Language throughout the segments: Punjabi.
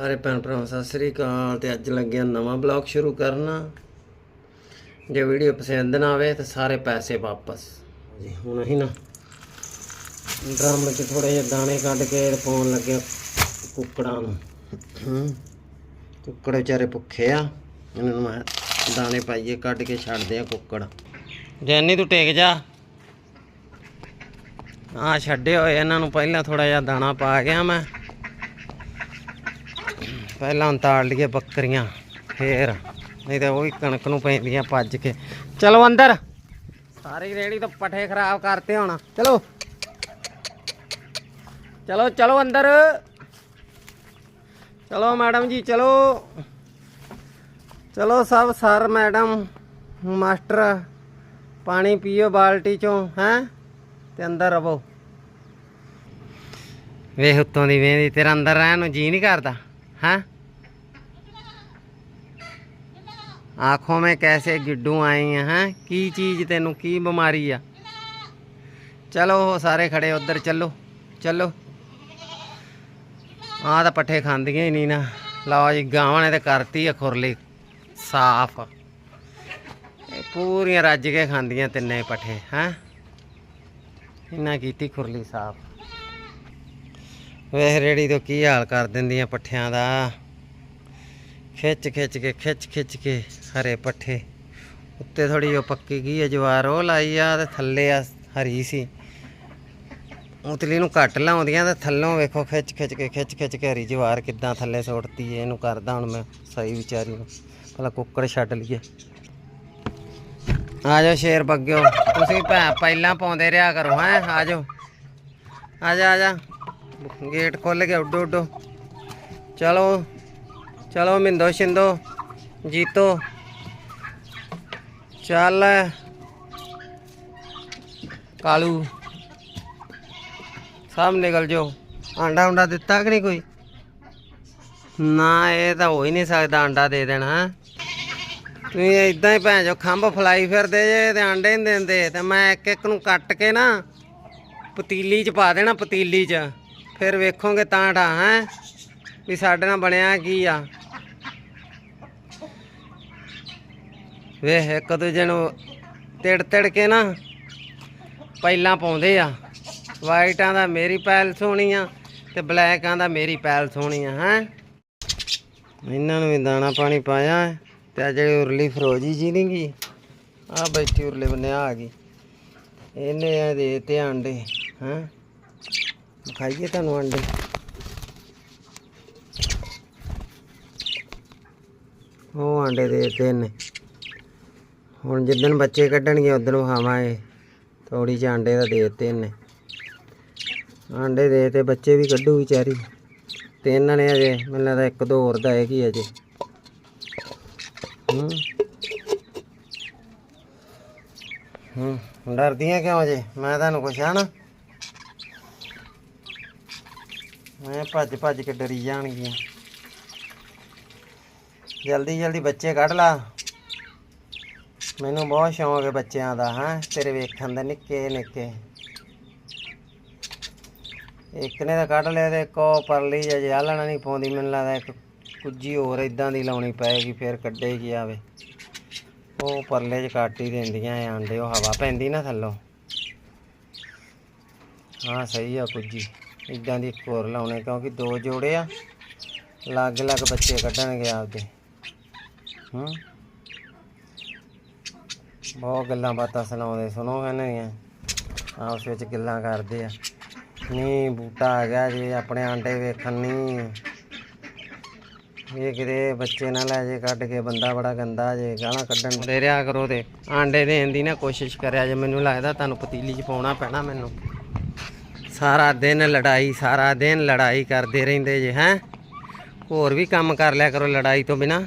ਸਾਰੇ ਭੈਣ ਭਰਾਵਾਂ, ਸਤਿ ਸ੍ਰੀ ਅਕਾਲ। ਤੇ ਅੱਜ ਲੱਗਿਆ ਨਵਾਂ ਬਲੌਗ ਸ਼ੁਰੂ ਕਰਨਾ। ਜੇ ਵੀਡੀਓ ਪਸੰਦ ਨਾ ਆਵੇ ਤਾਂ ਸਾਰੇ ਪੈਸੇ ਵਾਪਸ। ਜੀ ਹੁਣ ਅਸੀਂ ਨਾ ਡਰਮ 'ਚ ਥੋੜੇ ਜਿਹੇ ਦਾਣੇ ਕੱਢ ਕੇ ਪਾਉਣ ਲੱਗੇ ਕੁੱਕੜਾਂ ਨੂੰ। ਕੁੱਕੜ ਵਿਚਾਰੇ ਭੁੱਖੇ ਆ। ਇਹਨਾਂ ਨੂੰ ਮੈਂ ਦਾਣੇ ਪਾਈਏ, ਕੱਢ ਕੇ ਛੱਡਦੇ ਆ ਕੁੱਕੜ। ਜੈਨੀ, ਤੂੰ ਟੇਕ ਜਾ। ਆ ਛੱਡੇ ਹੋਏ ਇਹਨਾਂ ਨੂੰ, ਪਹਿਲਾਂ ਥੋੜਾ ਜਿਹਾ ਦਾਣਾ ਪਾ ਗਿਆ ਮੈਂ। ਪਹਿਲਾਂ ਤਾੜ ਲਈਏ ਬੱਕਰੀਆਂ, ਫੇਰ। ਨਹੀਂ ਤਾਂ ਉਹ ਵੀ ਕਣਕ ਨੂੰ ਪੈਂਦੀਆਂ ਭੱਜ ਕੇ। ਚਲੋ ਅੰਦਰ। ਸਾਰੀ ਰੇੜੀ ਤੋਂ ਪੱਠੇ ਖਰਾਬ ਕਰਤੇ ਹੁਣ। ਚਲੋ। ਚਲੋ ਚਲੋ ਅੰਦਰ। ਚਲੋ ਮੈਡਮ ਜੀ, ਚਲੋ। ਚਲੋ ਸਭ ਸਰ, ਮੈਡਮ, ਮਾਸਟਰ, ਪਾਣੀ ਪੀਓ ਬਾਲਟੀ ਚੋਂ, ਹੈ? ਤੇ ਅੰਦਰ ਰਵੋ। ਵੇਖ ਉੱਤੋਂ ਦੀ ਵੇਂਦੀ ਤੇਰਾ ਅੰਦਰ ਰਹਿਣ ਨੂੰ ਜੀ ਨਹੀਂ ਕਰਦਾ हैं ਆਖੋ ਮੈਂ ਕੈਸੇ ਗਿੱਡੂ ਆਈ ਹਾਂ ਕੀ ਚੀਜ਼ ਤੈਨੂੰ ਕੀ ਬਿਮਾਰੀ ਆ ਚਲੋ ਉਹ ਸਾਰੇ ਖੜੇ ਉੱਧਰ ਚੱਲੋ ਚੱਲੋ ਆ ਤਾਂ ਪੱਠੇ ਖਾਂਦੀਆਂ ਹੀ ਨਹੀਂ ਨਾ ਲਓ ਜੀ ਗਾਵਾਂ ਨੇ ਤੇ ਕਰਤੀ ਆ ਖੁਰਲੀ ਸਾਫ਼ ਇਹ ਪੂਰੀਆਂ ਰੱਜ ਕੇ ਖਾਂਦੀਆਂ ਤਿੰਨੇ ਪੱਠੇ ਹੈ ਇਹਨਾਂ ਕੀਤੀ ਖੁਰਲੀ ਸਾਫ਼ ਵੇਖ ਰੇੜੀ ਤੋਂ ਕੀ ਹਾਲ ਕਰ ਦਿੰਦੀਆਂ ਪੱਠਿਆਂ ਦਾ ਖਿੱਚ ਖਿੱਚ ਕੇ, ਖਿੱਚ ਖਿੱਚ ਕੇ ਹਰੇ ਪੱਠੇ। ਉੱਤੇ ਥੋੜੀ ਉਹ ਪੱਕੀ ਗਈ ਹੈ, ਜਵਾਰ ਉਹ ਲਾਈ ਆ ਤੇ ਥੱਲੇ ਆ ਹਰੀ ਸੀ। ਉਤਲੀ ਨੂੰ ਘੱਟ ਲਾਉਂਦੀਆਂ ਤੇ ਥੱਲੋਂ ਵੇਖੋ ਖਿੱਚ ਖਿੱਚ ਕੇ, ਖਿੱਚ ਖਿੱਚ ਕੇ ਹਰੀ ਜਵਾਰ ਕਿੱਦਾਂ ਥੱਲੇ ਸੁੱਟਤੀ ਏ ਇਹਨੂੰ ਕਰਦਾ ਹੁਣ ਮੈਂ ਸਹੀ ਵਿਚਾਰੀ ਨੂੰ। ਪਹਿਲਾਂ ਕੁੱਕੜ ਛੱਡ ਲਈਏ। ਆ ਜਾਓ ਸ਼ੇਰ ਬੱਗਿਓ, ਤੁਸੀਂ ਭੈ ਪਹਿਲਾਂ ਪਾਉਂਦੇ ਰਿਹਾ ਕਰੋ, ਹੈ, ਆ ਜਾਓ। ਆ ਜਾ ਆ ਜਾ। ਗੇਟ ਖੋਲ ਕੇ ਉੱਡੋ ਉੱਡੋ। ਚਲੋ। ਚਲੋ ਮਿੰਦੋ ਸ਼ਿੰਦੋ, ਜੀਤੋ। ਚੱਲ। ਕਾਲੂ, ਸਭ ਨਿਕਲ ਜਾਓ। ਆਂਡਾ ਉਂਡਾ ਦਿੱਤਾ ਕਿ ਨਹੀਂ ਕੋਈ? ਨਾ, ਇਹ ਤਾਂ ਹੋ ਹੀ ਨਹੀਂ ਸਕਦਾ ਆਂਡਾ ਦੇ ਦੇਣਾ। ਤੁਸੀਂ ਇਦਾਂ ਹੀ ਭੈਣ ਜੋ ਖੰਭ ਫਲਾਈ ਫਿਰਦੇ ਜੇ ਤੇ ਆਂਡੇ ਨਹੀਂ ਦਿੰਦੇ। ਤੇ ਮੈਂ ਇੱਕ ਇੱਕ ਨੂੰ ਕੱਟ ਕੇ ਨਾ ਪਤੀਲੀ 'ਚ ਪਾ ਦੇਣਾ, ਪਤੀਲੀ 'ਚ। ਫਿਰ ਵੇਖੋਗੇ ਤਾਂ ਢਾ ਹੈ, ਵੀ ਸਾਡੇ ਨਾਲ ਬਣਿਆ ਕੀ ਆ। ਵੇਖ, ਇੱਕ ਦੂਜੇ ਨੂੰ ਤਿੜ ਤਿੜ ਕੇ ਨਾ ਪਹਿਲਾਂ ਪਾਉਂਦੇ ਆ। ਵਾਈਟਾਂ ਦਾ ਮੇਰੀ ਪੈਲ ਸੋਹਣੀ ਆ ਤੇ ਬਲੈਕਾਂ ਦਾ ਮੇਰੀ ਪੈਲ ਸੋਹਣੀ ਆ, ਹੈ? ਇਹਨਾਂ ਨੂੰ ਵੀ ਦਾਣਾ ਪਾਣੀ ਪਾਇਆ ਹੈ। ਤੇ ਆ ਜਿਹੜੀ ਉਰਲੀ ਫਰੋਜੀ ਜੀ ਨਹੀਂ ਗੀ ਆ ਬੈਠੀ ਉਰਲੇ ਬੰਨੇ ਆ ਗਈ। ਇਹਨੇ ਆ ਦੇ ਤੇ ਆਂਡੇ ਹਾਂ? ਖਾਈਏ ਤੁਹਾਨੂੰ ਆਂਡੇ ਉਹ ਆਂਡੇ ਦੇ ਤੇ ਨੇ ਹੁਣ ਜਿੱਦਣ ਬੱਚੇ ਕੱਢਣਗੇ ਉਦੋਂ ਖਾਵਾਂਗੇ ਥੋੜੀ ਜਿਹੀ ਆਂਡੇ ਦਾ ਦੇ ਤੇ ਨੇ ਆਂਡੇ ਦੇ ਤੇ ਬੱਚੇ ਵੀ ਕੱਢੂ ਵਿਚਾਰੀ। ਤਿੰਨ ਨੇ ਅਜੇ, ਮੈਨੂੰ ਲੱਗਦਾ ਇੱਕ ਦੋ ਹੋਰ ਦਾ ਹੈਗੀ ਅਜੇ। ਹੂੰ। ਡਰਦੀਆਂ ਕਿਉਂ ਅਜੇ ਮੈਂ ਤੁਹਾਨੂੰ ਕੁਛ ਆ ਨਾ। ਮੈਂ ਭੱਜ ਭੱਜ ਕੇ ਡਰੀ ਜਾਣਗੀਆਂ। ਜਲਦੀ ਜਲਦੀ ਬੱਚੇ ਕੱਢ ਲਾ। ਮੈਨੂੰ ਬਹੁਤ ਸ਼ੌਂਕ ਹੈ ਬੱਚਿਆਂ ਦਾ, ਹਾਂ, ਤੇਰੇ ਵੇਖਣ ਦਾ ਨਿੱਕੇ ਨਿੱਕੇ। ਇੱਕ ਨੇ ਤਾਂ ਕੱਢ ਲਿਆ ਤੇ ਕੋ ਪਰਲੀ ਜੇ ਜਾਲਣਾ ਨਹੀਂ ਪਾਉਂਦੀ, ਮੈਨੂੰ ਲੱਗਦਾ ਇੱਕ ਕੁੱਜੀ ਹੋਰ ਇਦਾਂ ਦੀ ਲਾਉਣੀ ਪਏਗੀ, ਫਿਰ ਕੱਢੇਗੀ ਆਵੇ। ਉਹ ਪਰਲੇ 'ਚ ਕੱਟ ਹੀ ਦਿੰਦੀਆਂ ਇਹ ਆਂਡੇ ਉਹ ਹਵਾ ਪੈਂਦੀ ਨਾ ਥੱਲੋਂ। ਹਾਂ, ਸਹੀ ਆ ਕੁੱਜੀ ਇਦਾਂ ਦੀ ਇੱਕ ਹੋਰ ਲਾਉਣੇ, ਕਿਉਂਕਿ ਦੋ ਜੋੜੇ ਆ ਲੱਗ ਲੱਗ ਬੱਚੇ ਕੱਢਣਗੇ ਆਪਦੇ। ਹੂੰ? ਬਹੁਤ ਗੱਲਾਂ ਬਾਤਾਂ ਸੁਣਾਉਂਦੇ, ਸੁਣੋ ਕਹਿੰਦੇ ਆਪਸ ਵਿੱਚ ਗੱਲਾਂ ਕਰਦੇ ਆ। ਨਹੀਂ ਬੂਟਾ ਆ ਗਿਆ ਜੇ, ਆਪਣੇ ਆਂਡੇ ਵੇਖਣ ਨਹੀਂ ਇਹ ਕਿਤੇ ਬੱਚੇ ਨਾ ਲੈ ਜੇ, ਕੱਢ ਕੇ ਬੰਦਾ ਬੜਾ ਗੰਦਾ ਜੇ, ਗਾਲਾਂ ਕੱਢਣ ਦੇ ਰਿਆ ਕਰੋ ਤੇ, ਆਂਡੇ ਦੇਣ ਦੀ ਨਾ ਕੋਸ਼ਿਸ਼ ਕਰਿਆ ਜੇ, ਮੈਨੂੰ ਲੱਗਦਾ ਤੁਹਾਨੂੰ ਪਤੀਲੀ 'ਚ ਪਾਉਣਾ ਪੈਣਾ ਮੈਨੂੰ। ਸਾਰਾ ਦਿਨ ਲੜਾਈ, ਸਾਰਾ ਦਿਨ ਲੜਾਈ ਕਰਦੇ ਰਹਿੰਦੇ ਜੇ, ਹੈ? ਹੋਰ ਵੀ ਕੰਮ ਕਰ ਲਿਆ ਕਰੋ ਲੜਾਈ ਤੋਂ ਬਿਨਾ।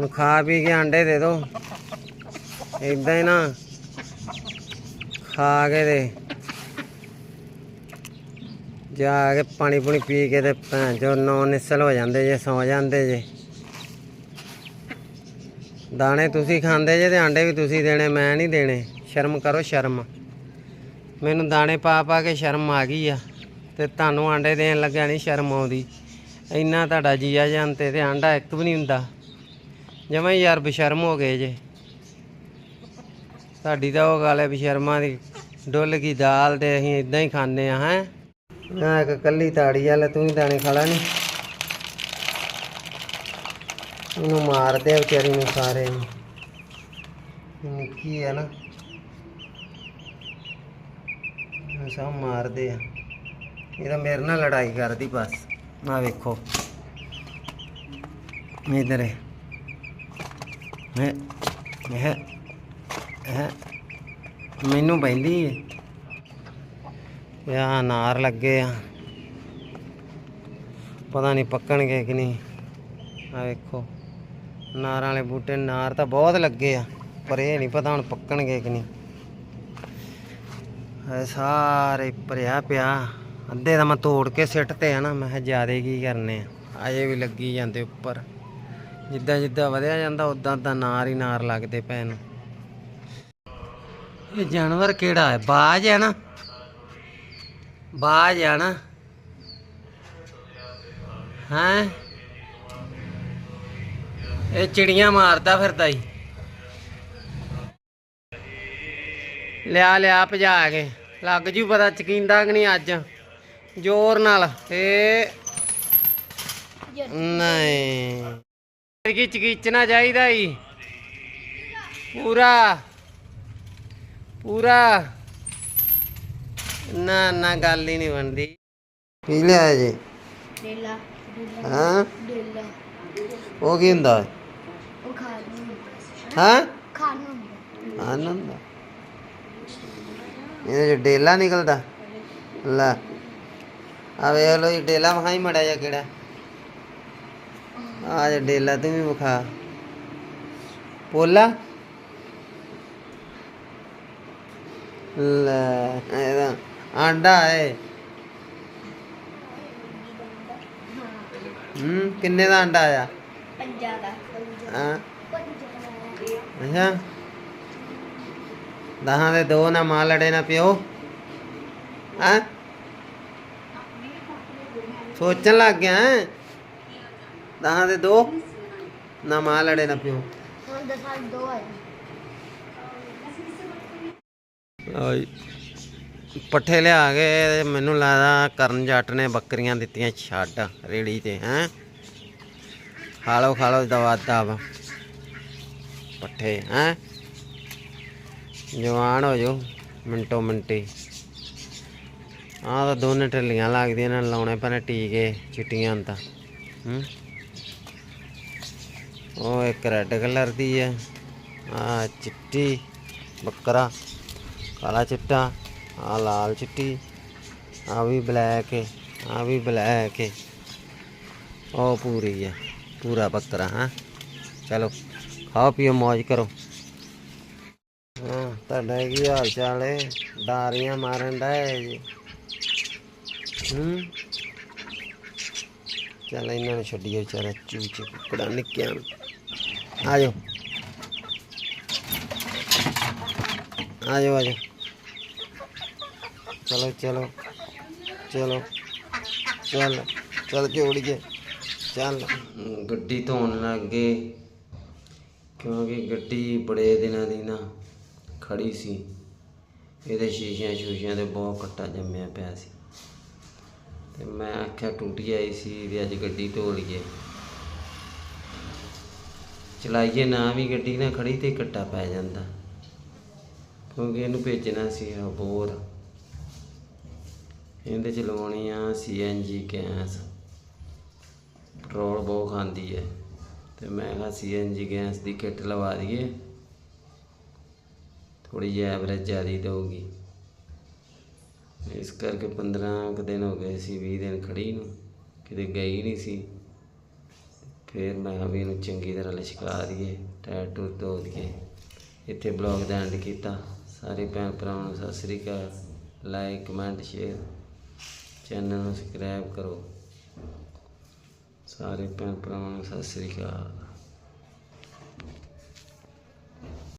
ਹੁਣ ਖਾ ਪੀ ਕੇ ਆਂਡੇ ਦੇ ਦੋ। ਇਦਾਂ ਹੀ ਨਾ ਖਾ ਕੇ ਦੇ ਜਾ ਕੇ ਪਾਣੀ ਪੂਣੀ ਪੀ ਕੇ ਤੇ ਭੈਣ ਜੋ ਨੌ ਨਿਸਲ ਹੋ ਜਾਂਦੇ ਜੇ, ਸੌ ਜਾਂਦੇ ਜੇ। ਦਾਣੇ ਤੁਸੀਂ ਖਾਂਦੇ ਜੇ ਤੇ ਆਂਡੇ ਵੀ ਤੁਸੀਂ ਦੇਣੇ, ਮੈਂ ਨਹੀਂ ਦੇਣੇ। ਸ਼ਰਮ ਕਰੋ, ਸ਼ਰਮ। ਮੈਨੂੰ ਦਾਣੇ ਪਾ ਪਾ ਕੇ ਸ਼ਰਮ ਆ ਗਈ ਆ ਤੇ ਤੁਹਾਨੂੰ ਆਂਡੇ ਦੇਣ ਲੱਗਿਆ ਨਹੀਂ ਸ਼ਰਮ ਆਉਂਦੀ। ਇੰਨਾ ਤੁਹਾਡਾ ਜੀਆ ਜਾਂਤੇ ਤੇ ਆਂਡਾ ਇੱਕ ਵੀ ਨਹੀਂ ਹੁੰਦਾ। ਜਮਾ ਯਾਰ ਬਸ਼ਰਮ ਹੋ ਗਏ ਜੇ। ਸਾਡੀ ਤਾਂ ਉਹ ਗੱਲ ਹੈ ਬਸ਼ਰਮਾਂ ਦੀ ਡੁੱਲ ਗਈ ਦਾਲ ਤੇ ਅਸੀਂ ਇਦਾਂ ਹੀ ਖਾਂਦੇ ਆ, ਹੈ? ਨਾ ਇੱਕ ਕੱਲੀ ਤਾੜੀ ਵਾਲਾ ਤੂੰ ਹੀ ਦਾਣੇ ਖਾਲਾ ਨਹੀਂ ਉਹਨੂੰ ਮਾਰਦੇ ਆ ਵਿਚਾਰੀ ਨੂੰ ਸਾਰੇ। ਨੂੰ ਇਹ ਨਿੱਕੀ ਹੈ ਨਾ? ਇਹ ਸਭ ਮਾਰਦੇ ਆ। ਇਹ ਤਾਂ ਮੇਰੇ ਨਾਲ ਲੜਾਈ ਕਰਦੀ ਬਸ। ਆ ਵੇਖੋ। ਇਧਰ। ਹੈ ਮੈਂ ਮੈਂ ਹੈ। ਮੈਨੂੰ ਬੈਂਦੀ ਏ। ਯਾ ਨਾਰ ਲੱਗੇ ਆ। ਪਤਾ ਨਹੀਂ ਪੱਕਣਗੇ ਕਿ ਨਹੀਂ। ਆ ਵੇਖੋ ਨਾਰਾਂ ਵਾਲੇ ਬੂਟੇ ਨਾਰ ਤਾਂ ਬਹੁਤ ਲੱਗੇ ਆ, ਪਰ ਇਹ ਨਹੀਂ ਪਤਾ ਹੁਣ ਪੱਕਣਗੇ ਕਿ ਨਹੀਂ। ਸਾਰੇ ਭਰਿਆ ਪਿਆ। ਅੱਧੇ ਤਾਂ ਮੈਂ ਤੋੜ ਕੇ ਸਿੱਟ ਤੇ ਆ ਨਾ, ਮੈਂ ਕਿਹਾ ਜਿਆਦੇ ਕੀ ਕਰਨੇ ਆ। ਅਜੇ ਵੀ ਲੱਗੀ ਜਾਂਦੇ ਉੱਪਰ। ਜਿੱਦਾਂ ਜਿੱਦਾਂ ਵਧਿਆ ਜਾਂਦਾ ਉਦਾਂ ਤਾਂ ਨਾਰ ਹੀ ਨਾਰ ਲੱਗਦੇ ਪਏ ਨੂੰ ਇਹ ਜਾਨਵਰ ਕਿਹੜਾ ਹੈ? ਬਾਜ ਹੈ ਨਾ? ਬਾਜ ਹੈ ਨਾ? ਹਾਂ? ਇਹ ਚਿੜੀਆਂ ਮਾਰਦਾ ਫਿਰਦਾ ਈ। ਲਿਆ ਲਿਆ ਭਜਾ ਕੇ। ਲੱਗ ਜੂ ਪਤਾ ਚਕੀਂਦਾ ਕਿ ਨਹੀਂ ਅੱਜ? ਜ਼ੋਰ ਨਾਲ। ਏ ਨਹੀਂ। ਕੀ ਚਕੀਚਣਾ ਚਾਹੀਦਾ ਈ। ਪੂਰਾ। ਪੂਰਾ। ਨਾ ਨਾ ਗੱਲ ਹੀ ਨਹੀਂ ਬਣਦੀ। ਕੀ ਲਿਆ ਜੀ? ਡੇਲਾ। ਹਾਂ? ਡੇਲਾ। ਉਹ ਕੀ ਹੁੰਦਾ? ਉਹ ਖਾਣ ਨੂੰ ਹਾਂ? ਖਾਣ ਨੂੰ ਆਨੰਦ ਇਹਦੇ ਚ ਡੇਲਾ ਨਿਕਲਦਾ। ਲੈ। ਆ ਵੇਖ ਲੋ ਜੀ ਡੇਲਾ ਮਖਾਈ ਮੜਾ ਜਾ ਕਿਹੜਾ। ਆ ਜਾ ਡੇਲਾ ਤੂੰ ਵੀ ਵਿਖਾ। ਪੋਲਾ। ਲੈ ਇਹਦਾ ਆਂਡਾ ਹੈ ਹੂੰ ਕਿੰਨੇ ਦਾ ਆਂਡਾ ਆਇਆ? ਪੰਜਾ ਦਾ। ਹਾਂ। ਪੰਜਾ ਅੱਛਾ। ਦਹਾਂ ਦੇ ਦੋ ਨਾ ਮਾਂ ਲੜੇ ਨਾ ਪਿਓ। ਹਾਂ? ਸੋਚਣ ਲੱਗ ਗਿਆ ਹੈਂ? ਦਹਾਂ ਦੇ ਦੋ ਨਾ ਮਾਂ ਲੜੇ ਨਾ ਪਿਓ ਹੁਣ ਦਸਾਂ ਦੋ ਹੈ ਆਈ ਪੱਠੇ ਲਿਆ ਕੇ ਮੈਨੂੰ ਲੱਗਦਾ ਕਰਨ ਜੱਟ ਨੇ ਬੱਕਰੀਆਂ ਦਿੱਤੀਆਂ ਛੱਡ ਰੇੜੀ ਤੇ ਹੈ ਖਾਲੋ ਖਾਲੋ ਖਾ ਲਓ ਦਵਾ ਪੱਠੇ ਹੈ ਜਵਾਨ ਹੋ ਜਾਓ ਮਿੰਟੋ ਮਿੰਟੀ ਆਹ ਤਾਂ ਦੋਨੇ ਢਿੱਲੀਆਂ ਲੱਗਦੀਆਂ ਨੇ ਲਾਉਣੇ ਪੈਣੇ ਟੀਕੇ ਚਿੱਟੀਆਂ ਤਾਂ ਹੂੰ ਉਹ ਇੱਕ ਰੈੱਡ ਕਲਰ ਦੀ ਹੈ। ਆ ਚਿੱਟੀ, ਬੱਕਰਾ, ਕਾਲਾ ਚਿੱਟਾ, ਆ ਲਾਲ ਚਿੱਟੀ, ਆ ਵੀ ਬਲੈਕ ਹੈ, ਆ ਵੀ ਬਲੈਕ ਹੈ। ਉਹ ਪੂਰੀ ਹੈ, ਪੂਰਾ ਬੱਕਰਾ, ਹਾਂ। ਚਲੋ, ਖਾਓ, ਪੀਓ ਮौज ਕਰੋ। ਹਾਂ, ਤੁਹਾਡਾ ਕੀ ਹਾਲ ਚਾਲ ਹੈ? ਡਾਰੀਆਂ ਮਾਰਨ ਦਾ ਜੀ। ਹੂੰ। ਚੱਲ ਇਹਨਾਂ ਨੂੰ ਛੱਡੀਏ ਵਿਚਾਰਾ, ਚੂਚੇ ਕੁਕੜਾ ਨਿੱਕਿਆਂ ਨੂੰ। ਆ ਜਾਓ ਆ ਜਾਓ ਆ ਜਾਓ ਚਲੋ ਚਲੋ ਚਲੋ, ਚੱਲ ਚੱਲ ਜੋੜੀਏ ਚੱਲ। ਗੱਡੀ ਧੋਣ ਲੱਗ ਗਏ, ਕਿਉਂਕਿ ਗੱਡੀ ਬੜੇ ਦਿਨਾਂ ਦੀ ਨਾ ਖੜੀ ਸੀ। ਇਹਦੇ ਸ਼ੀਸ਼ਿਆਂ ਸ਼ੂਸ਼ਿਆਂ ਤੇ ਬਹੁਤ ਕੱਟਾ ਜੰਮਿਆ ਪਿਆ ਸੀ। ਤੇ ਮੈਂ ਆਖਿਆ ਟੁੱਟੀ ਆਈ ਸੀ ਵੀ ਅੱਜ ਗੱਡੀ ਧੋ ਲਈਏ। ਚਲਾਈਏ ਨਾ ਵੀ ਗੱਡੀ ਨਾ ਖੜੀ ਤੇ ਕੱਟਾ ਪੈ ਜਾਂਦਾ। ਕਿਉਂਕਿ ਇਹਨੂੰ ਭੇਜਣਾ ਸੀ ਬੋਰ। ਇਹਦੇ ਚ ਲਵਾਉਣੀ ਆ ਸੀਐਨਜੀ ਗੈਸ। ਪੈਟਰੋਲ ਬਹੁਤ ਖਾਂਦੀ ਹੈ। ਤੇ ਮੈਂ ਕਿਹਾ ਸੀਐਨਜੀ ਗੈਸ ਦੀ ਕਿੱਟ ਲਵਾ ਦਈਏ। ਥੋੜੀ ਜਿਹੀ ਐਵਰੇਜ ਜ਼ਿਆਦੀ ਦੇਊਗੀ। ਇਸ ਕਰਕੇ 15 ਕੁ ਦਿਨ ਹੋ ਗਏ ਸੀ 20 ਦਿਨ ਖੜੀ ਨੂੰ। ਕਿਤੇ ਗਈ ਨਹੀਂ ਸੀ। ਫਿਰ ਮੈਂ ਕਿਹਾ ਵੀ ਇਹਨੂੰ ਚੰਗੀ ਤਰ੍ਹਾਂ ਲਿਸ਼ਕਾ ਦਈਏ ਟਾਇਰ ਟੂਰ ਧੋ ਦਈਏ। ਇੱਥੇ ਬਲੌਗ ਦਾ ਐਂਡ ਕੀਤਾ। ਸਾਰੇ ਭੈਣ ਭਰਾਵਾਂ ਨੂੰ ਸਤਿ ਸ੍ਰੀ ਅਕਾਲ। ਲਾਈਕ ਕਮੈਂਟ ਸ਼ੇਅਰ ਚੈਨਲ ਨੂੰ ਸਬਸਕ੍ਰਾਈਬ ਕਰੋ। ਸਾਰੇ ਭੈਣ ਭਰਾਵਾਂ ਨੂੰ ਸਤਿ ਸ੍ਰੀ ਅਕਾਲ।